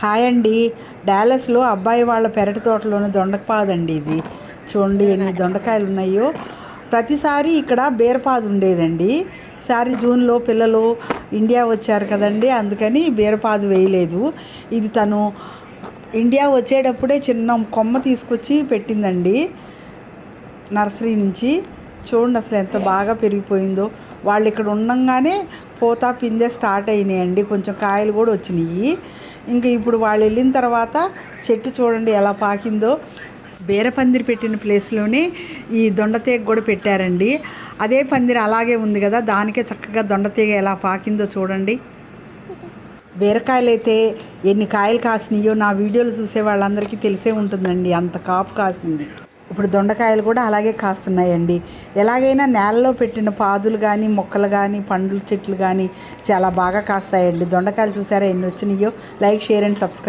Hi అండి. డాలస్లో అబ్బాయి వాళ్ళ పెరటి తోటలోని దొండపాదండి ఇది. చూడండి ఎన్ని దొండకాయలు ఉన్నాయో ప్రతిసారి ఇక్కడ బీరపాదు ఉండేదండి. ఈసారి జూన్లో పిల్లలు ఇండియా వచ్చారు కదండి అందుకని బీరపాదు వేయలేదు. ఇది తను ఇండియా వచ్చేటప్పుడే చిన్న కొమ్మ తీసుకొచ్చి పెట్టిందండి నర్సరీ నుంచి. చూడండి అసలు ఎంత బాగా పెరిగిపోయిందో. వాళ్ళు ఇక్కడ ఉండంగానే పోతా పిందే స్టార్ట్ అయినాయండి. కొంచెం కాయలు కూడా వచ్చినాయి. ఇంకా ఇప్పుడు వాళ్ళు వెళ్ళిన తర్వాత చెట్టు చూడండి ఎలా పాకిందో. బేర పందిరి పెట్టిన ప్లేస్లోనే ఈ దొండతీగ కూడా పెట్టారండి. అదే పందిరి అలాగే ఉంది కదా దానికే చక్కగా దొండతీగ ఎలా పాకిందో చూడండి. బీరకాయలు అయితే ఎన్ని కాయలు కాసినాయో నా వీడియోలు చూసే వాళ్ళందరికీ తెలిసే ఉంటుందండి అంత కాపు కాసింది. ఇప్పుడు దొండకాయలు కూడా అలాగే కాస్తున్నాయండి. ఎలాగైనా నేలలో పెట్టిన పాదులు కానీ మొక్కలు కానీ పండ్ల చెట్లు కానీ చాలా బాగా కాస్తాయండి. దొండకాయలు చూసారా ఎన్ని వచ్చినాయో? Like share and subscribe.